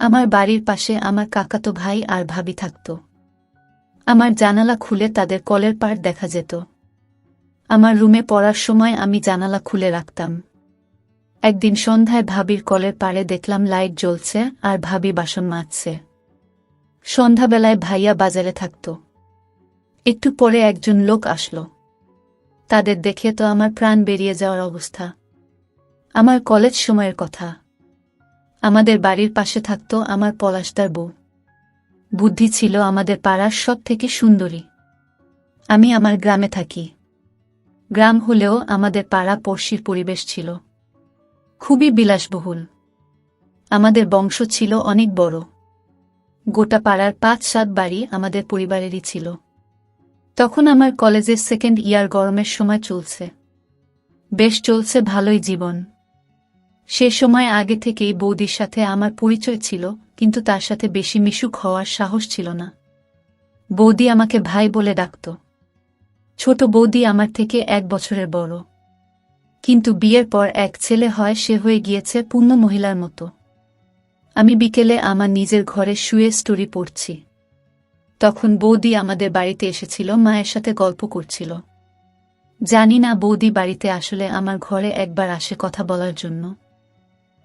আমার বাড়ির পাশে আমার কাকাতো ভাই আর ভাবি থাকত। আমার জানালা খুলে তাদের কলের পাড় দেখা যেত। আমার রুমে পড়ার সময় আমি জানালা খুলে রাখতাম। একদিন সন্ধ্যায় ভাবির কলের পাড়ে দেখলাম লাইট জ্বলছে আর ভাবি বাসন মাজছে। সন্ধ্যাবেলায় ভাইয়া বাজারে থাকত। একটু পরে একজন লোক আসলো। তাদের দেখে তো আমার প্রাণ বেরিয়ে যাওয়ার অবস্থা। আমার কলেজ সময়ের কথা। আমাদের বাড়ির পাশে থাকত আমার পলাশদার বউ। বুদ্ধি ছিল আমাদের পাড়ার সব থেকে সুন্দরী। আমি আমার গ্রামে থাকি। গ্রাম হলেও আমাদের পাড়া পড়শির পরিবেশ ছিল। খুবই বিলাসবহুল। আমাদের বংশ ছিল অনেক বড়। গোটা পাড়ার পাঁচ সাত বাড়ি আমাদের পরিবারেরই ছিল। তখন আমার কলেজের সেকেন্ড ইয়ার গরমের সময় চলছে। বেশ চলছে ভালোই জীবন। সে সময় আগে থেকেই বৌদির সাথে আমার পরিচয় ছিল, কিন্তু তার সাথে বেশি মিশুক হওয়ার সাহস ছিল না। বৌদি আমাকে ভাই বলে ডাকত। ছোট বৌদি আমার থেকে এক বছরের বড়। কিন্তু বিয়ের পর এক ছেলে হয়, সে হয়ে গিয়েছে পূর্ণ মহিলার মতো। আমি বিকেলে আমার নিজের ঘরে শুয়ে স্টোরি পড়ছি। তখন বৌদি আমাদের বাড়িতে এসেছিল, মায়ের সাথে গল্প করছিল। জানি না বৌদি বাড়িতে আসলে আমার ঘরে একবার আসে কথা বলার জন্য।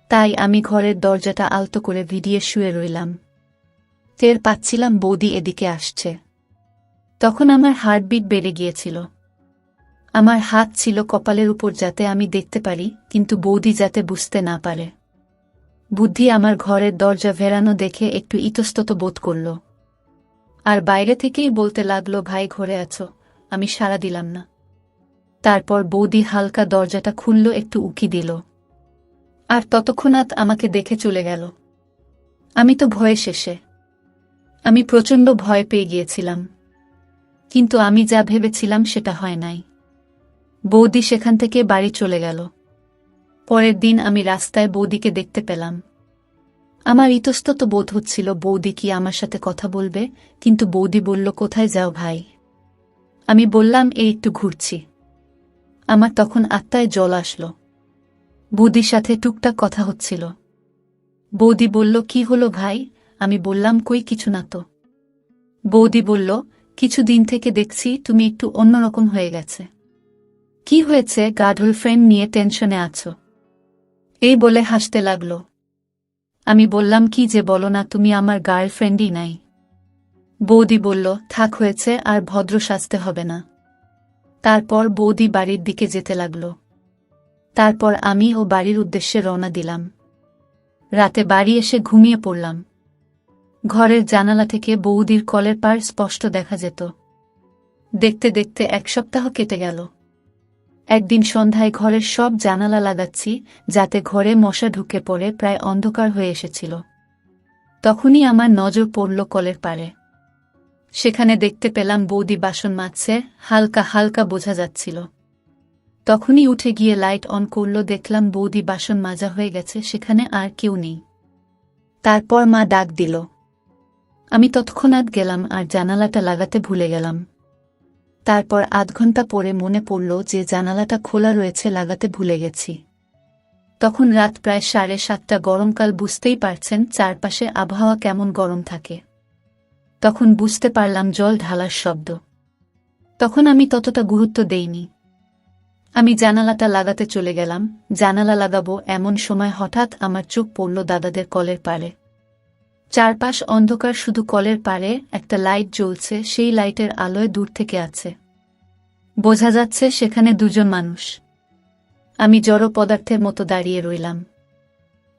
তাই আমি ঘরের দরজাটা আলতো করে ভিডিয়ে শুয়ে রইলাম। টের পাচ্ছিলাম বৌদি এদিকে আসছে। তখন আমার হার্টবিট বেড়ে গিয়েছিল। আমার হাত ছিল কপালের উপর যাতে আমি দেখতে পারি, কিন্তু বৌদি যাতে বুঝতে না পারে। বুদ্ধি আমার ঘরের দরজা ভেড়ানো দেখে একটু ইতস্তত বোধ করল। আর বাইরে থেকেই বলতে লাগল, ভাই, ঘরে আছো। আমি সাড়া দিলাম না। তারপর বৌদি হালকা দরজাটা খুলল, একটু উকি দিল। আর ততক্ষণাৎ আমাকে দেখে চলে গেল। আমি তো ভয়ে শেষে। আমি প্রচণ্ড ভয় পেয়ে গিয়েছিলাম। কিন্তু আমি যা ভেবেছিলাম সেটা হয় নাই। বৌদি সেখান থেকে বাড়ি চলে গেল। পরের দিন আমি রাস্তায় বৌদিকে দেখতে পেলাম। আমার ইতস্তত বোধ হচ্ছিল, বৌদি কি আমার সাথে কথা বলবে? কিন্তু বৌদি বলল, কোথায় যাও ভাই? আমি বললাম, এই একটু ঘুরছি। আমার তখন আত্মায় জল আসলো। বৌদির সাথে টুকটাক কথা হচ্ছিল। বৌদি বলল, কি হলো ভাই? আমি বললাম, কই কিছু না তো। বৌদি বলল, কিছুদিন থেকে দেখছি তুমি একটু অন্যরকম হয়ে গেছে। কি হয়েছে? গার্ডল ফ্রেন্ড নিয়ে টেনশনে আছো? এই বলে হাসতে লাগল। আমি বললাম, কি যে বলো না, তুমি আমার গার্লফ্রেন্ডই নাই। বৌদি বলল, থাক হয়েছে, আর ভদ্র সাজতে হবে না। তারপর বৌদি বাড়ির দিকে যেতে লাগল। তারপর আমি ও বাড়ির উদ্দেশ্যে রওনা দিলাম। রাতে বাড়ি এসে ঘুমিয়ে পড়লাম। ঘরের জানালা থেকে বৌদির কলের পার স্পষ্ট দেখা যেত। দেখতে দেখতে এক সপ্তাহ কেটে গেল। একদিন সন্ধ্যায় ঘরের সব জানালা লাগাচ্ছি, যাতে ঘরে মশা ঢুকে পড়ে প্রায় অন্ধকার হয়ে এসেছিল। তখনই আমার নজর পড়ল কলের পারে সেখানে দেখতে পেলাম বৌদি বাসন মাজছে, হালকা হালকা বোঝা যাচ্ছিল। তখনই উঠে গিয়ে লাইট অন করল, দেখলাম বৌদি বাসন মাজা হয়ে গেছে, সেখানে আর কেউ নেই। তারপর মা ডাক দিল। আমি তৎক্ষণাৎ গেলাম আর জানালাটা লাগাতে ভুলে গেলাম। তারপর আধ ঘণ্টা পরে মনে পড়ল যে জানালাটা খোলা রয়েছে, লাগাতে ভুলে গেছি। তখন রাত প্রায় সাড়ে সাতটা, গরমকাল বুঝতেই পারছেন চারপাশে আবহাওয়া কেমন গরম থাকে। তখন বুঝতে পারলাম জল ঢালার শব্দ। তখন আমি ততটা গুরুত্ব দেইনি। আমি জানালাটা লাগাতে চলে গেলাম। জানালা লাগাবো এমন সময় হঠাৎ আমার চোখ পড়ল দাদাদের কলের পারে চারপাশ অন্ধকার, শুধু কলের পারে একটা লাইট জ্বলছে, সেই লাইটের আলোয় দূর থেকে আছে। বোঝা যাচ্ছে সেখানে দুজন মানুষ। আমি জড় পদার্থের মতো দাঁড়িয়ে রইলাম।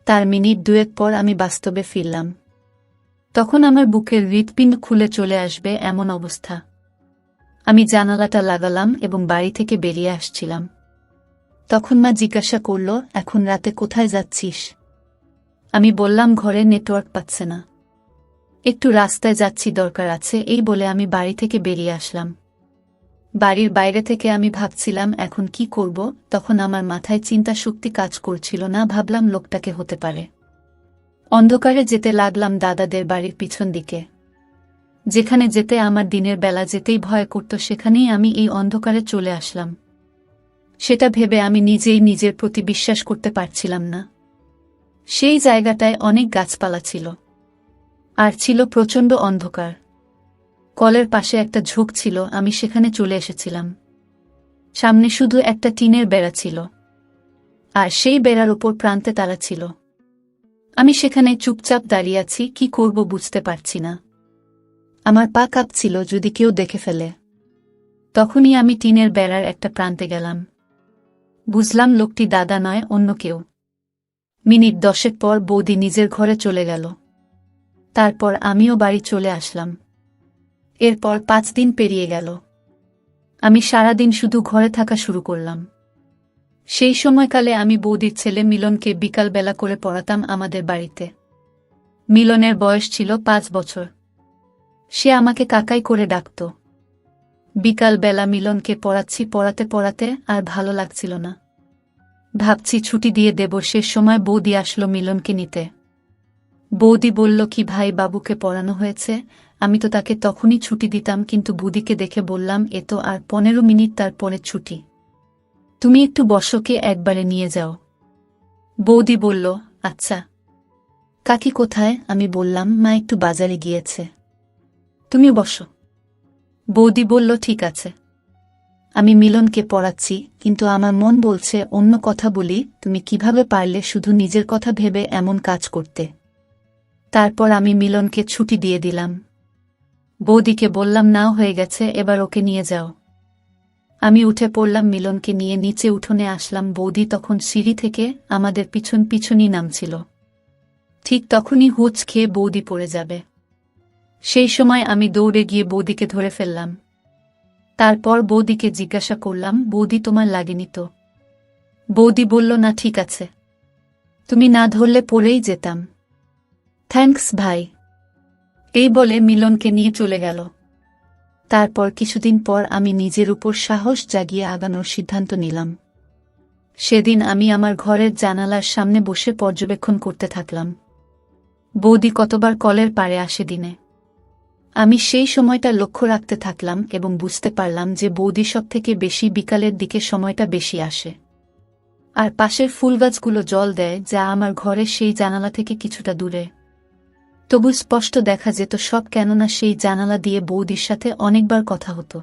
তার মিনিট দুয়েক পর আমি বাস্তবে ফিরলাম। তখন আমার বুকের হৃৎপিণ্ড খুলে চলে আসবে এমন অবস্থা। আমি জানালাটা লাগালাম এবং বাড়ি থেকে বেরিয়ে আসছিলাম। তখন মা জিজ্ঞাসা করল, এখন রাতে কোথায় যাচ্ছিস? আমি বললাম, ঘরে নেটওয়ার্ক পাচ্ছে না। একটু রাস্তায় যাচ্ছি, দরকার আছে। এই বলে আমি বাড়ি থেকে বেরিয়ে আসলাম। বাড়ির বাইরে থেকে আমি ভাবছিলাম, এখন কি করব? তখন আমার মাথায় চিন্তা শক্তি কাজ করছিল না, ভাবলাম লোকটাকে হতে পারে। অন্ধকারে যেতে লাগলাম দাদাদের বাড়ির পিছন দিকে। যেখানে যেতে আমার দিনের বেলা যেতেই ভয় করত, সেখানেই আমি এই অন্ধকারে চলে আসলাম। সেটা ভেবে আমি নিজেই নিজের প্রতি বিশ্বাস করতে পারছিলাম না। সেই জায়গাটায় অনেক গাছপালা ছিল। আর ছিল প্রচণ্ড অন্ধকার। কলের পাশে একটা ঝোঁক ছিল, আমি সেখানে চলে এসেছিলাম। সামনে শুধু একটা টিনের বেড়া ছিল। আর সেই বেড়ার ওপর প্রান্তে তারা ছিল। আমি সেখানে চুপচাপ দাঁড়িয়ে আছি, কি করব বুঝতে পারছি না। আমার পা কাঁপছিল যদি কেউ দেখে ফেলে। তখনই আমি টিনের বেড়ার একটা প্রান্তে গেলাম। বুঝলাম লোকটি দাদা নয়, অন্য কেউ। মিনিট দশেক পর বৌদি নিজের ঘরে চলে গেল। তারপর আমিও বাড়ি চলে আসলাম। এরপর পাঁচ দিন পেরিয়ে গেল। আমি সারাদিন শুধু ঘরে থাকা শুরু করলাম। সেই সময়কালে আমি বৌদির ছেলে মিলনকে বিকালবেলা করে পড়াতাম আমাদের বাড়িতে। মিলনের বয়স ছিল পাঁচ বছর। সে আমাকে কাকাই করে ডাকত। বিকালবেলা মিলনকে পড়াচ্ছি পড়াতে পড়াতে আর ভালো লাগছিল না। ভাবছি ছুটি দিয়ে দেব, সে সময় বৌদি আসলো মিলনকে নিতে। বৌদি বলল, কি ভাই বাবুকে পড়ানো হয়েছে? আমি তো তাকে তখনই ছুটি দিতাম, কিন্তু বুদিকে দেখে বললাম, এ তো আর পনেরো মিনিট তার পরে ছুটি। তুমি একটু বসকে একবারে নিয়ে যাও। বৌদি বলল আচ্ছা। কাকি কোথায়? আমি বললাম, মা একটু বাজারে গিয়েছে। তুমি বসো। বৌদি বলল, ঠিক আছে। আমি মিলনকে পড়াচ্ছি, কিন্তু আমার মন বলছে অন্য কথা বলি, তুমি কীভাবে পারলে শুধু নিজের কথা ভেবে এমন কাজ করতে? তারপর আমি মিলনকে ছুটি দিয়ে দিলাম। বৌদিকে বললাম, নাও, হয়ে গেছে, এবার ওকে নিয়ে যাও। আমি উঠে পড়লাম মিলনকে নিয়ে নিচে উঠোনে আসলাম। বৌদি তখন সিঁড়ি থেকে আমাদের পিছন পিছনই নামছিল। ঠিক তখনই হুচ খেয়ে বৌদি পড়ে যাবে। সেই সময় আমি দৌড়ে গিয়ে বৌদিকে ধরে ফেললাম। তারপর বৌদিকে জিজ্ঞাসা করলাম, বৌদি, তোমার লাগেনি তো? বৌদি বলল, না, ঠিক আছে। তুমি না ধরলে পড়েই যেতাম। থ্যাঙ্কস, ভাই। এই বলে মিলনকে নিয়ে চলে গেল। তারপর কিছুদিন পর আমি নিজের উপর সাহস জাগিয়ে আগানোর সিদ্ধান্ত নিলাম। সেদিন আমি আমার ঘরের জানালার সামনে বসে পর্যবেক্ষণ করতে থাকলাম। বৌদি কতবার কলের পারে আসে দিনে। আমি সেই সময়টা লক্ষ্য রাখতে থাকলাম এবং বুঝতে পারলাম যে বৌদি সব থেকে বেশি বিকালের দিকে সময়টা বেশি আসে। আর পাশের ফুলগাছগুলো জল দেয়, যা আমার ঘরের সেই জানালা থেকে কিছুটা দূরে। তবু স্পষ্ট দেখা যেত সব কেননা সেই জানালা দিয়ে বৌদির সাথে অনেকবার কথা হতো।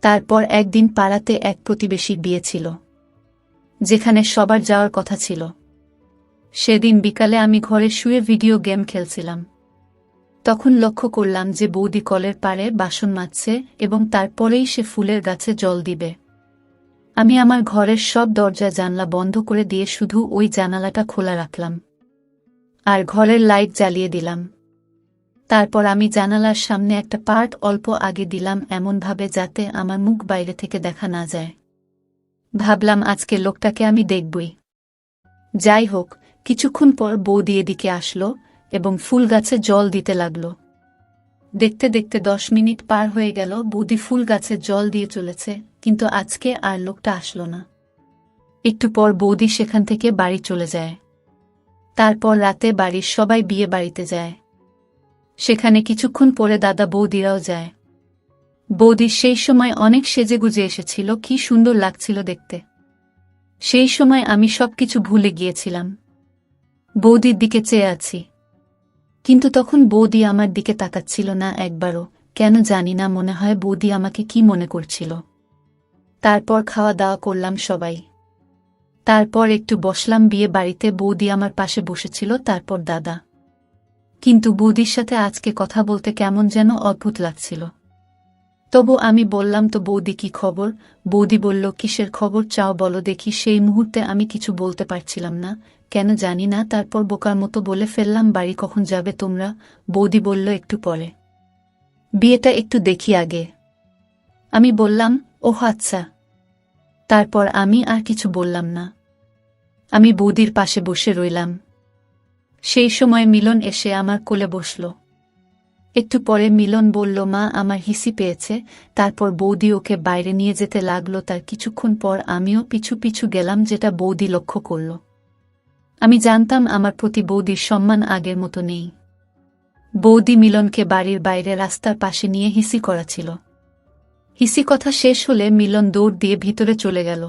তারপর একদিন পাড়াতে এক প্রতিবেশীর বিয়ে ছিল, যেখানে সবার যাওয়ার কথা ছিল। সেদিন বিকালে আমি ঘরে শুয়ে ভিডিও গেম খেলছিলাম। তখন লক্ষ্য করলাম যে বৌদি কলের পাড়ে বাসন মাজছে এবং তারপরেই সে ফুলের গাছে জল দিবে। আমি আমার ঘরের সব দরজা জানলা বন্ধ করে দিয়ে শুধু ওই জানালাটা খোলা রাখলাম। আর ঘরের লাইট জ্বালিয়ে দিলাম। তারপর আমি জানালার সামনে একটা পার্ট অল্প আগে দিলাম এমনভাবে যাতে আমার মুখ বাইরে থেকে দেখা না যায়। ভাবলাম আজকে লোকটাকে আমি দেখবই। যাই হোক, কিছুক্ষণ পর বৌদি এদিকে আসলো এবং ফুল গাছে জল দিতে লাগল। দেখতে দেখতে দশ মিনিট পার হয়ে গেল, বৌদি ফুল গাছে জল দিয়ে চলেছে, কিন্তু আজকে আর লোকটা আসলো না। একটু পর বৌদি সেখান থেকে বাড়ি চলে যায়। তারপর রাতে বাড়ির সবাই বিয়ে বাড়িতে যায়। সেখানে কিছুক্ষণ পরে দাদা বৌদিরাও যায়। বৌদি সেই সময় অনেক সেজেগুজে এসেছিল, কি সুন্দর লাগছিল দেখতে। সেই সময় আমি সবকিছু ভুলে গিয়েছিলাম। বৌদির দিকে চেয়ে আছি। কিন্তু তখন বৌদি আমার দিকে তাকাচ্ছিল না একবারও। কেন জানি না, মনে হয় বৌদি আমাকে কি মনে করছিল। তারপর খাওয়া দাওয়া করলাম সবাই। তারপর একটু বসলাম, বিয়ে বাড়িতে বৌদি আমার পাশে বসেছিল, তারপর দাদা। কিন্তু বৌদির সাথে আজকে কথা বলতে কেমন যেন অদ্ভুত লাগছিল। তবু আমি বললাম, তো বৌদি কি খবর? বৌদি বলল, কিসের খবর? চাও বলো দেখি। সেই মুহূর্তে আমি কিছু বলতে পারছিলাম না। কেন জানি না, তারপর বোকার মতো বলে ফেললাম, বাড়ি কখন যাবে তোমরা? বৌদি বলল, একটু পরে। বিয়েটা একটু দেখি আগে। আমি বললাম ও আচ্ছা। তারপর আমি আর কিছু বললাম না। আমি বৌদির পাশে বসে রইলাম। সেই সময় মিলন এসে আমার কোলে বসল। একটু পরে মিলন বলল, মা, আমার হিসি পেয়েছে। তারপর বৌদি ওকে বাইরে নিয়ে যেতে লাগল। তার কিছুক্ষণ পর আমিও পিছু পিছু গেলাম, যেটা বৌদি লক্ষ্য করল। আমি জানতাম আমার প্রতি বৌদির সম্মান আগের মতো নেই। বৌদি মিলনকে বাড়ির বাইরে রাস্তার পাশে নিয়ে হিসি করা ছিল হিসি কথা শেষ হলে মিলন দৌড় দিয়ে ভিতরে চলে গেল।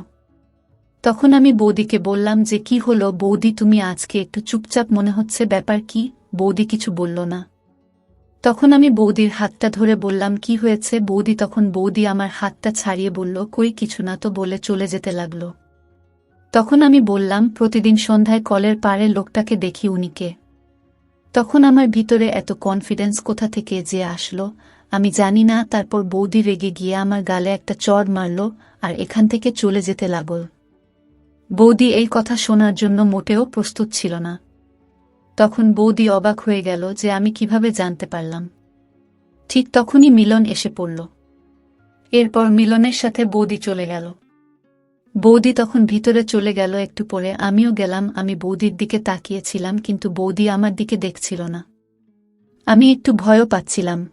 তখন আমি বৌদিকে বললাম যে, কি হলো বৌদি, তুমি আজকে একটু চুপচাপ মনে হচ্ছে, ব্যাপার কি? বৌদি কিছু বলল না। তখন আমি বৌদির হাতটা ধরে বললাম, কি হয়েছে বৌদি? তখন বৌদি আমার হাতটা ছাড়িয়ে বলল, কই, কিছু না তো বলে চলে যেতে লাগল। তখন আমি বললাম, প্রতিদিন সন্ধ্যায় কলের পাড়ে লোকটাকে দেখি উনিকে। তখন আমার ভিতরে এত কনফিডেন্স কোথা থেকে যে আসলো, আমি জানি না। তারপর বৌদি রেগে গিয়ে আমার গালে একটা চড় মারল আর এখান থেকে চলে যেতে লাগল। বৌদি এই কথা শোনার জন্য মোটেও প্রস্তুত ছিল না। তখন বৌদি অবাক হয়ে গেল যে আমি কীভাবে জানতে পারলাম। ঠিক তখনই মিলন এসে পড়ল। এরপর মিলনের সাথে বৌদি চলে গেল। বৌদি তখন ভিতরে চলে গেল একটু পরে, আমিও গেলাম, আমি বৌদির দিকে তাকিয়েছিলাম, কিন্তু বৌদি আমার দিকে দেখছিল না। আমি একটু ভয়ও পাচ্ছিলাম।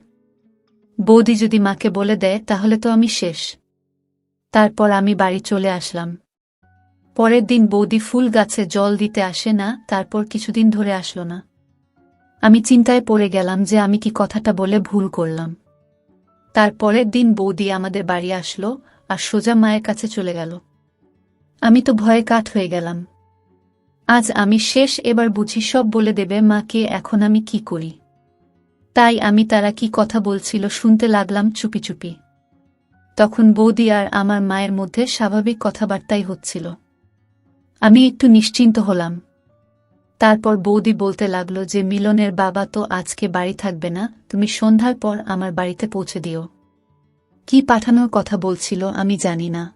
বৌদি যদি মাকে বলে দেয়, তাহলে তো আমি শেষ। তারপর আমি বাড়ি চলে আসলাম। পরের দিন বৌদি ফুল গাছে জল দিতে আসে না, তারপর কিছুদিন ধরে আসলো না। আমি চিন্তায় পড়ে গেলাম যে আমি কি কথাটা বলে ভুল করলাম। তার পরের দিন বৌদি আমাদের বাড়ি আসলো আর সোজা মায়ের কাছে চলে গেল। আমি তো ভয়ে কাঠ হয়ে গেলাম। আজ আমি শেষ, এবার বুঝি সব বলে দেবে মাকে এখন আমি কি করি? তাই আমি তারা কি কথা বলছিল শুনতে লাগলাম চুপি চুপি। তখন বৌদি আর আমার মায়ের মধ্যে স্বাভাবিক কথাবার্তাই হচ্ছিল। আমি একটু নিশ্চিন্ত হলাম। তারপর বৌদি বলতে লাগল যে, মিলনের বাবা তো আজকে বাড়ি থাকবে না, তুমি সন্ধ্যার পর আমার বাড়িতে পৌঁছে দিও। কি পাঠানোর কথা বলছিল আমি জানি না।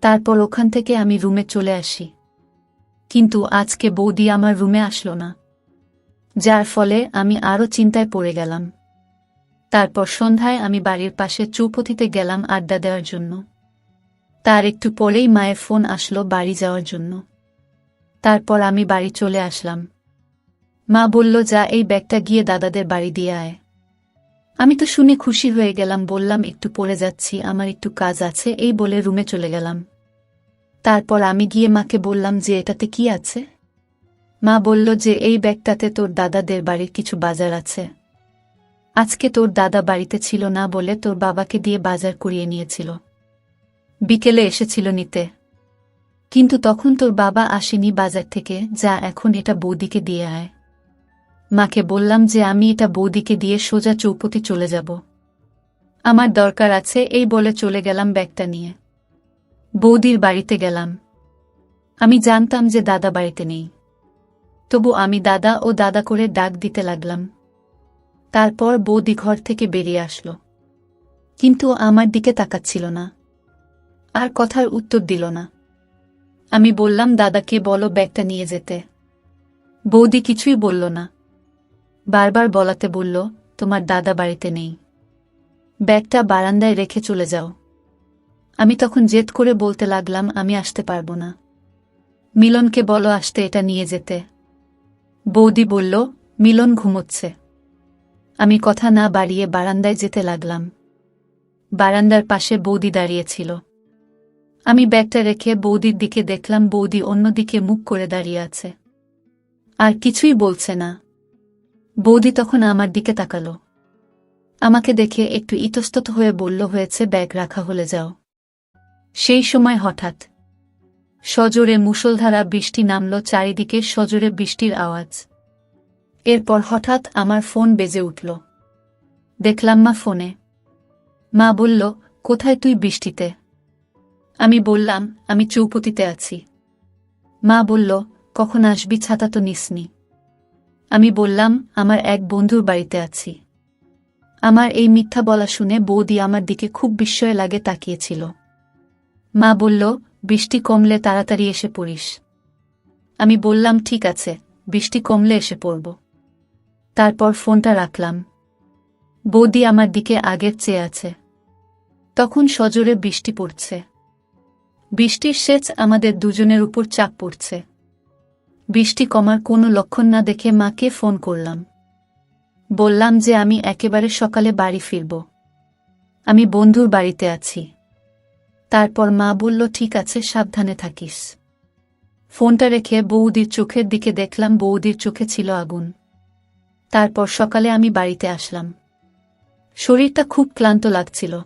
তারপর ওখান থেকে আমি রুমে চলে আসি। কিন্তু আজকে বৌদি আমার রুমে আসলো না। যার ফলে আমি আরও চিন্তায় পড়ে গেলাম। তারপর সন্ধ্যায় আমি বাড়ির পাশে চৌপথিতে গেলাম আড্ডা দেওয়ার জন্য। তার একটু পরেই মায়ের ফোন আসলো বাড়ি যাওয়ার জন্য। তারপর আমি বাড়ি চলে আসলাম। মা বলল, যা, এই ব্যাগটা গিয়ে দাদাদের বাড়ি দিয়ে আয়। আমি তো শুনে খুশি হয়ে গেলাম, বললাম, একটু পড়ে যাচ্ছি, আমার একটু কাজ আছে, এই বলে রুমে চলে গেলাম। তারপর আমি গিয়ে মাকে বললাম, যে, এটাতে কি আছে? মা বলল, যে, এই ব্যাগটাতে তোর দাদাদের বাড়ির কিছু বাজার আছে। আজকে তোর দাদা বাড়িতে ছিল না বলে তোর বাবাকে দিয়ে বাজার করিয়ে নিয়েছিল। বিকেলে এসেছিল নিতে। কিন্তু তখন তোর বাবা আসেনি বাজার থেকে, যা এখন এটা বৌদিকে দিয়ে আয়। মাকে বললাম যে আমি এটা বৌদিকে দিয়ে সোজা চৌপতি চলে যাব। আমার দরকার আছে, এই বলে চলে গেলাম ব্যাগটা নিয়ে। বৌদির বাড়িতে গেলাম। আমি জানতাম যে দাদা বাড়িতে নেই। তবু আমি দাদা ও দাদা করে ডাক দিতে লাগলাম। তারপর বৌদি ঘর থেকে বেরিয়ে আসলো। কিন্তু আমার দিকে তাকাচ্ছিল না। আর কথার উত্তর দিল না। আমি বললাম, দাদাকে বলো ব্যাগটা নিয়ে যেতে। বৌদি কিছুই বলল না। বারবার বলাতে বলল, তোমার দাদা বাড়িতে নেই। ব্যাগটা বারান্দায় রেখে চলে যাও। আমি তখন জেদ করে বলতে লাগলাম, আমি আসতে পারব না। মিলনকে বলো আসতে এটা নিয়ে যেতে। বৌদি বলল, মিলন ঘুমোচ্ছে। আমি কথা না বাড়িয়ে বারান্দায় যেতে লাগলাম। বারান্দার পাশে বৌদি দাঁড়িয়েছিল আমি ব্যাগটা রেখে বৌদির দিকে দেখলাম বৌদি অন্যদিকে মুখ করে দাঁড়িয়ে আছে। আর কিছুই বলছে না। বৌদি তখন আমার দিকে তাকালো। আমাকে দেখে একটু ইতস্তত হয়ে বলল, হয়েছে, ব্যাগ রাখা হলে যাও। সেই সময় হঠাৎ সজোরে মুষলধারা বৃষ্টি নামল চারিদিকে সজোরে বৃষ্টির আওয়াজ। এরপর হঠাৎ আমার ফোন বেজে উঠল। দেখলাম মা ফোনে। মা বলল, কোথায় তুই বৃষ্টিতে? আমি বললাম, আমি চৌপতিতে আছি। মা বলল, কখন আসবি ছাতা তো নিসনি। আমি বললাম, আমার এক বন্ধুর বাড়িতে আছি। আমার এই মিথ্যা বলা শুনে বৌদি আমার দিকে খুব বিস্ময় লাগে তাকিয়েছিল। মা বলল, বৃষ্টি কমলে তাড়াতাড়ি এসে পড়িস। আমি বললাম, ঠিক আছে, বৃষ্টি কমলে এসে পড়ব। তারপর ফোনটা রাখলাম। বৌদি আমার দিকে আগের চেয়ে আছে। তখন সজোরে বৃষ্টি পড়ছে। বৃষ্টির সেচ আমাদের দুজনের উপর চাপ পড়ছে। বৃষ্টি কমার কোনো লক্ষণ না দেখে মাকে ফোন করলাম। বললাম যে আমি একেবারে সকালে বাড়ি ফিরব। আমি বন্ধুর বাড়িতে আছি। তারপর মা বলল, ঠিক আছে, সাবধানে থাকিস। ফোনটা রেখে বৌদির চোখের দিকে দেখলাম, বৌদির চোখে ছিল আগুন। তারপর সকালে আমি বাড়িতে আসলাম। শরীরটা খুব ক্লান্ত লাগছিল।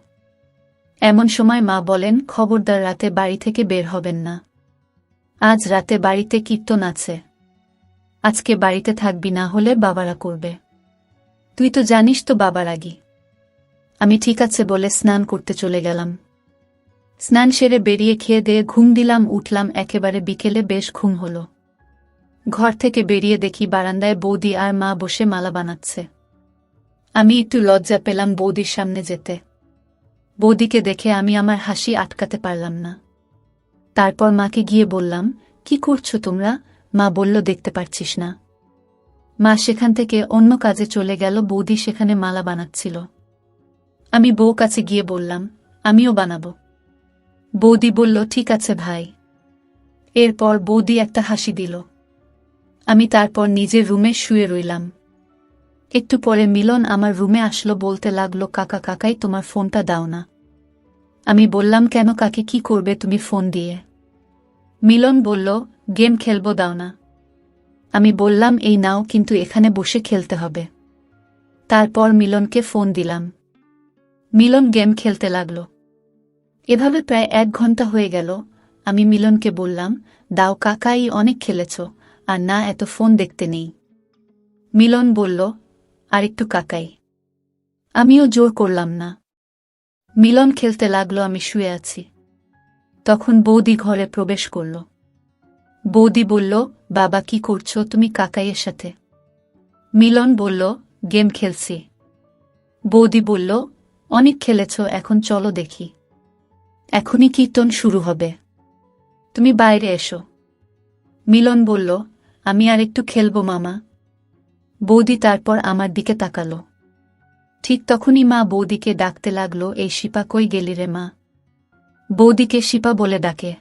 এমন সময় মা বলেন, খবরদার রাতে বাড়ি থেকে বের হবেন না। আজ রাতে বাড়িতে কীর্তন আছে। আজকে বাড়িতে থাকবি না হলে বাবারা করবে। তুই তো জানিস তো বাবার আগি। আমি ঠিক আছে বলে স্নান করতে চলে গেলাম। স্নান সেরে বেরিয়ে খেয়ে দিয়ে ঘুম দিলাম, উঠলাম, একেবারে বিকেলে বেশ ঘুম হলো। ঘর থেকে বেরিয়ে দেখি বারান্দায় বৌদি আর মা বসে মালা বানাচ্ছে। আমি একটু লজ্জা পেলাম বৌদির সামনে যেতে। বৌদিকে দেখে আমি আমার হাসি আটকাতে পারলাম না। তারপর মাকে গিয়ে বললাম, কি করছ তোমরা? মা বলল, দেখতে পারছিস না। মা সেখান থেকে অন্য কাজে চলে গেল, বৌদি সেখানে মালা বানাচ্ছিল। আমি বউ কাছে গিয়ে বললাম, আমিও বানাবো। বৌদি বলল, ঠিক আছে ভাই। এরপর বৌদি একটা হাসি দিল। আমি তারপর নিজের রুমে শুয়ে রইলাম। একটু পরে মিলন আমার রুমে আসলো বলতে লাগল, কাকা, কাকাই, তোমার ফোনটা দাও না। আমি বললাম, কেন কাকে, কি করবে তুমি ফোন দিয়ে? মিলন বলল, গেম খেলব, দাও না। আমি বললাম, এই নাও, কিন্তু এখানে বসে খেলতে হবে। তারপর মিলনকে ফোন দিলাম। মিলন গেম খেলতে লাগল। এভাবে প্রায় এক ঘণ্টা হয়ে গেল। আমি মিলনকে বললাম, দাও, কাকাই, অনেক খেলেছ, আর না, এত ফোন দেখতে নেই। মিলন বলল আর একটু কাকাই। আমিও জোর করলাম না। মিলন খেলতে লাগল, আমি শুয়ে আছি। তখন বৌদি ঘরে প্রবেশ করল। বৌদি বলল, বাবা, কি করছ? তুমি কাকাইয়ের সাথে? মিলন বলল, গেম খেলছি। বৌদি বলল, অনেক খেলেছ, এখন চলো দেখি। এখনই কীর্তন শুরু হবে। তুমি বাইরে এসো। মিলন বলল, আমি আর একটু খেলব, মামা। বৌদি তারপর আমার দিকে তাকালো। ঠিক তখনই মা বৌদিকে ডাকতে লাগল, এই শিপা কই গেলি রে মা? বৌদিকে শিপা বলে ডাকে।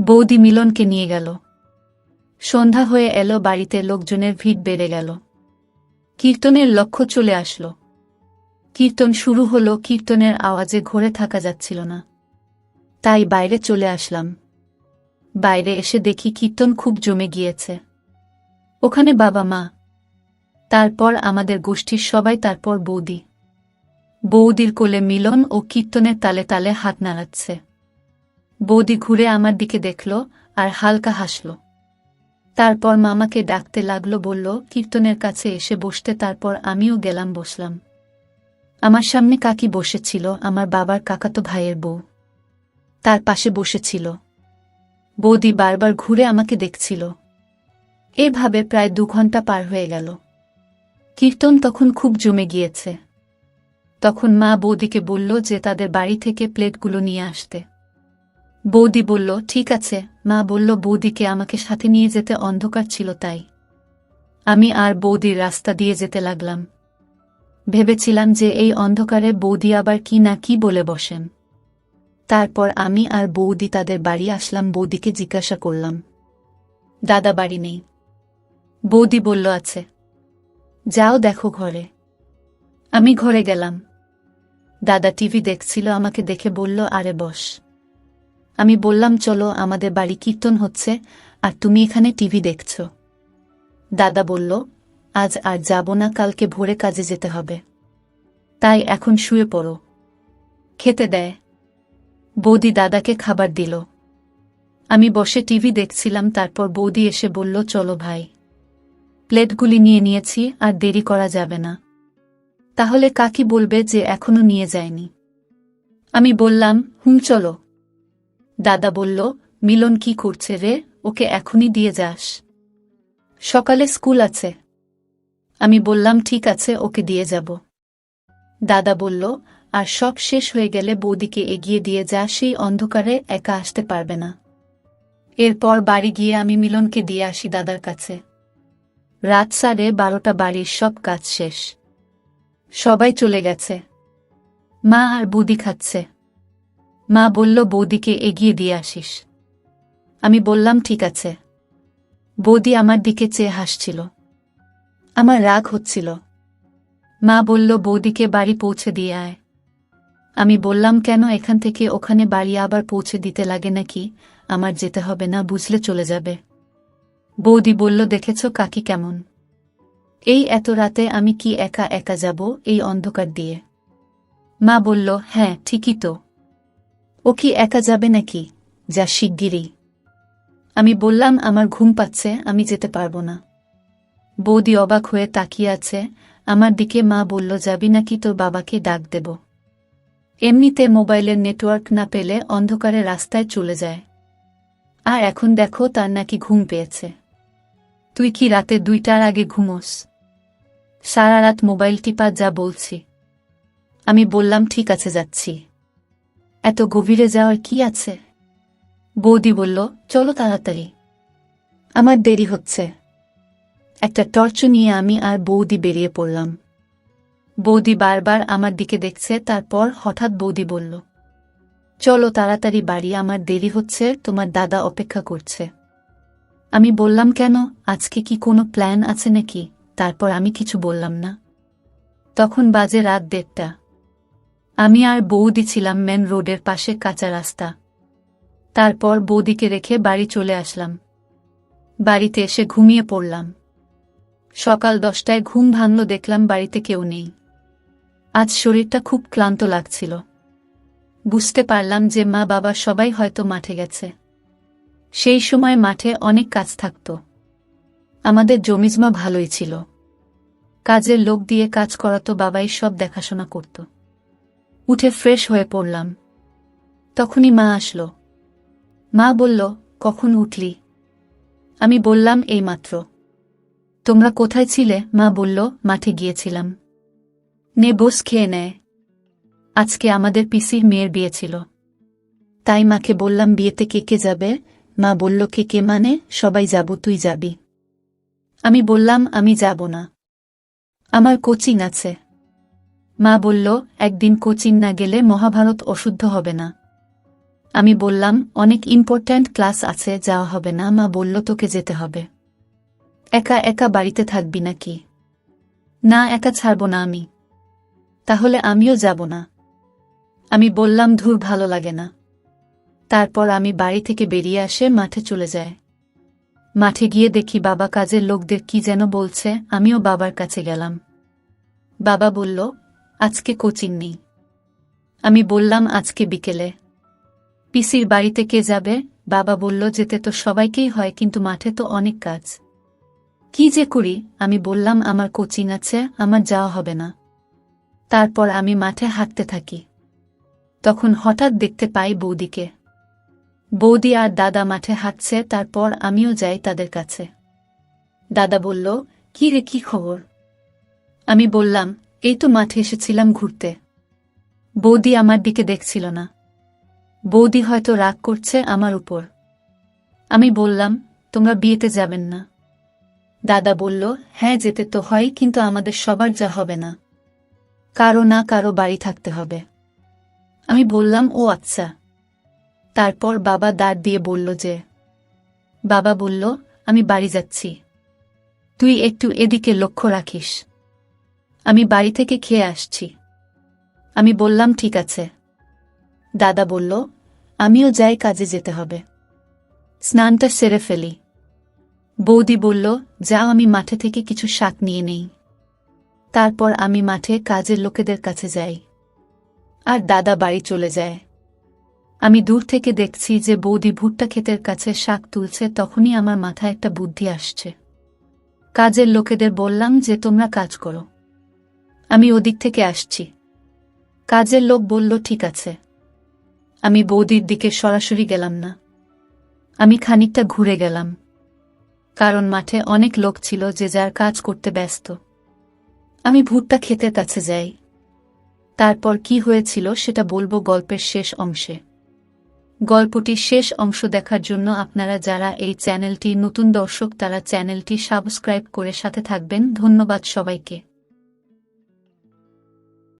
বৌদি মিলনকে নিয়ে গেল। সন্ধ্যা হয়ে এলো, বাড়িতে লোকজনের ভিড় বেড়ে গেল। কীর্তনের লক্ষ্য চলে আসলো। কীর্তন শুরু হলো, কীর্তনের আওয়াজে ঘরে থাকা যাচ্ছিল না। তাই বাইরে চলে আসলাম। বাইরে এসে দেখি কীর্তন খুব জমে গিয়েছে। ওখানে বাবা মা তারপর আমাদের গোষ্ঠীর সবাই তারপর বৌদি। বৌদির কোলে মিলন ও কীর্তনের তালে তালে হাত নাড়াচ্ছে। বৌদি ঘুরে আমার দিকে দেখল আর হালকা হাসল। তারপর মামাকে ডাকতে লাগল, বলল, কীর্তনের কাছে এসে বসতে, তারপর আমিও গেলাম, বসলাম। আমার সামনে কাকি বসেছিল, আমার বাবার কাকাতো ভাইয়ের বউ। তার পাশে বসেছিল। বৌদি বারবার ঘুরে আমাকে দেখছিল। এভাবে প্রায় দু ঘণ্টা পার হয়ে গেল। কীর্তন তখন খুব জমে গিয়েছে। তখন মা বৌদিকে বলল যে তাদের বাড়ি থেকে প্লেটগুলো নিয়ে আসতে। বৌদি বলল, ঠিক আছে। মা বলল, বৌদিকে আমাকে সাথে নিয়ে যেতে অন্ধকার ছিল তাই। আমি আর বৌদির রাস্তা দিয়ে যেতে লাগলাম। ভেবেছিলাম যে এই অন্ধকারে বৌদি আবার কি না কি বলে বসেন। তারপর আমি আর বৌদি তাদের বাড়ি আসলাম, বৌদিকে জিজ্ঞাসা করলাম। দাদা বাড়ি নেই। বৌদি বলল, আছে। যাও দেখো ঘরে। আমি ঘরে গেলাম। দাদা টিভি দেখছিল, আমাকে দেখে বলল, আরে বস। আমি বললাম, চলো, আমাদের বাড়ি কীর্তন হচ্ছে, আর তুমি এখানে টিভি দেখছ। দাদা বলল, আজ আর যাব না, কালকে ভোরে কাজে যেতে হবে। তাই এখন শুয়ে পড়ো। খেতে দেয়। বৌদি দাদাকে খাবার দিল। আমি বসে টিভি দেখছিলাম, তারপর বৌদি এসে বলল, চলো ভাই। প্লেটগুলি নিয়ে নিয়েছি, আর দেরি করা যাবে না। তাহলে কাকি বলবে যে এখনও নিয়ে যায়নি। আমি বললাম, হুম, চলো। দাদা বলল, মিলন কি করছে রে? ওকে এখনই দিয়ে যাস। সকালে স্কুল আছে। আমি বললাম, ঠিক আছে, ওকে দিয়ে যাব। দাদা বলল, আর সব শেষ হয়ে গেলে বৌদিকে এগিয়ে দিয়ে যা, সেই অন্ধকারে একা আসতে পারবে না। এরপর বাড়ি গিয়ে আমি মিলনকে দিয়ে আসি দাদার কাছে। রাত সাড়ে বারোটা বাড়ির সব কাজ শেষ। সবাই চলে গেছে। মা আর বৌদি খাচ্ছে। মা বলল, বৌদিকে এগিয়ে দিয়ে আসিস। আমি বললাম, ঠিক আছে। বৌদি আমার দিকে চেয়ে হাসছিল। আমার রাগ হচ্ছিল। মা বলল, বৌদিকে বাড়ি পৌঁছে দিয়ে আয়। আমি বললাম, কেন এখান থেকে ওখানে বাড়ি আবার পৌঁছে দিতে লাগে নাকি? আমার যেতে হবে না, বুঝলে চলে যাবে। বৌদি বলল, দেখেছ কাকি কেমন? এই এত রাতে আমি কি একা একা যাব এই অন্ধকার দিয়ে? মা বলল হ্যাঁ ঠিকই তো। ও কি একা যাবে নাকি? যা শিগগিরই। আমি বললাম, আমার ঘুম পাচ্ছে, আমি যেতে পারব না। বৌদি অবাক হয়ে তাকিয়ে আছে। আমার দিকে মা বলল, যাবি নাকি তোর বাবাকে ডাক দেব? এমনিতে মোবাইলের নেটওয়ার্ক না পেলে অন্ধকারে রাস্তায় চলে যায়। আর এখন দেখো তার নাকি ঘুম পেয়েছে। তুই কি রাতে দুইটার আগে ঘুমোস? সারা রাত মোবাইল টিপা যা বলছি। আমি বললাম, ঠিক আছে, যাচ্ছি। এত গভীরে যাওয়ার কি আছে? বৌদি বলল, চলো তাড়াতাড়ি। আমার দেরি হচ্ছে। একটা টর্চ নিয়ে আমি আর বৌদি বেরিয়ে পড়লাম। বৌদি বারবার আমার দিকে দেখছে, তারপর হঠাৎ বৌদি বলল, চলো তাড়াতাড়ি বাড়ি, আমার দেরি হচ্ছে, তোমার দাদা অপেক্ষা করছে। আমি বললাম, কেন? আজকে কি কোনো প্ল্যান আছে নাকি? তারপর আমি কিছু বললাম না। তখন বাজে রাত দেড়টা। আমি আর বৌদি ছিলাম মেন রোডের পাশে কাঁচা রাস্তা। তারপর বৌদিকে রেখে বাড়ি চলে আসলাম। বাড়িতে এসে ঘুমিয়ে পড়লাম। সকাল দশটায় ঘুম ভাঙল, দেখলাম বাড়িতে কেউ নেই। আজ শরীরটা খুব ক্লান্ত লাগছিল। বুঝতে পারলাম যে মা বাবা সবাই হয়তো মাঠে গেছে। সেই সময় মাঠে অনেক কাজ থাকত। আমাদের জমিজমা ভালোই ছিল। কাজের লোক দিয়ে কাজ করাতো বাবাই সব দেখাশোনা করত। উঠে ফ্রেশ হয়ে পড়লাম। তখনই মা আসলো। মা বলল, কখন উঠলি? আমি বললাম এইমাত্র তোমরা কোথায় ছিলে? মা বলল, মাঠে গিয়েছিলাম। নে বোস, খেয়ে নেয় আজকে আমাদের পিসির মেয়ের বিয়ে ছিল। তাই মাকে বললাম, বিয়েতে কে কে যাবে? মা বলল, কে কে মানে? সবাই যাব, তুই যাবি? আমি বললাম, আমি যাব না। আমার কোচিং আছে। মা বলল, একদিন কোচিং না গেলে মহাভারত অশুদ্ধ হবে না। আমি বললাম, অনেক ইম্পর্ট্যান্ট ক্লাস আছে, যাওয়া হবে না। মা বলল, তোকে যেতে হবে। একা একা বাড়িতে থাকবি নাকি? না, একা ছাড়ব না আমি। তাহলে আমিও যাব না। আমি বললাম, ধুর, ভালো লাগে না। তারপর আমি বাড়ি থেকে বেরিয়ে আসে মাঠে চলে যায় মাঠে গিয়ে দেখি বাবা কাজের লোকদের কি যেন বলছে, আমিও বাবার কাছে গেলাম। বাবা বলল, আজকে কোচিং নেই। আমি বললাম, আজকে বিকেলে। পিসির বাড়িতে কে যাবে? বাবা বলল, যেতে তো সবাইকেই হয়, কিন্তু মাঠে তো অনেক কাজ। কি যে করি? আমি বললাম, আমার কোচিং আছে, আমার যাওয়া হবে না। তারপর আমি মাঠে হাঁটতে থাকি। তখন হঠাৎ দেখতে পাই বৌদিকে। বৌদি আর দাদা মাঠে হাঁটছে, তারপর আমিও যাই তাদের কাছে। দাদা বলল, কি রে, কি খবর? আমি বললাম, এই তো মাঠে এসেছিলাম ঘুরতে। বৌদি আমার দিকে দেখছিল না। বৌদি হয়তো রাগ করছে আমার উপর। আমি বললাম, তোমরা বিয়েতে যাবেন না। দাদা বলল হ্যাঁ যেতে তো হয়, কিন্তু আমাদের সবার যা হবে না। কারও না কারও বাড়ি থাকতে হবে। আমি বললাম, ও আচ্ছা। তারপর বাবা দাঁড় দিয়ে বলল যে, বাবা বলল, আমি বাড়ি যাচ্ছি। তুই একটু এদিকে লক্ষ্য রাখিস। আমি বাড়ি থেকে খেয়ে আসছি। আমি বললাম, ঠিক আছে। দাদা বলল, আমিও যাই, কাজে যেতে হবে। স্নানটা সেরে ফেলি। বৌদি বলল, যাও, আমি মাঠে থেকে কিছু শাক নিয়ে নেই। তারপর আমি মাঠে কাজের লোকেদের কাছে যাই। আর দাদা বাড়ি চলে যায়। আমি দূর থেকে দেখছি যে বৌদি ভুট্টা ক্ষেতের কাছে শাক তুলছে, তখনই আমার মাথায় একটা বুদ্ধি আসছে। কাজের লোকেদের বললাম যে, তোমরা কাজ করো। আমি ওদিক থেকে আসছি। কাজের লোক বলল, ঠিক আছে। আমি বৌদির দিকে সরাসরি গেলাম না। আমি খানিকটা ঘুরে গেলাম, কারণ মাঠে অনেক লোক ছিল যে যার কাজ করতে ব্যস্ত। আমি ভুট্টা ক্ষেতের কাছে যাই। তারপর কি হয়েছিল সেটা বলব গল্পের শেষ অংশে। গল্পটির শেষ অংশ দেখার জন্য আপনারা যারা এই চ্যানেলটি নতুন দর্শক তারা চ্যানেলটি সাবস্ক্রাইব করে সাথে থাকবেন। ধন্যবাদ সবাইকে।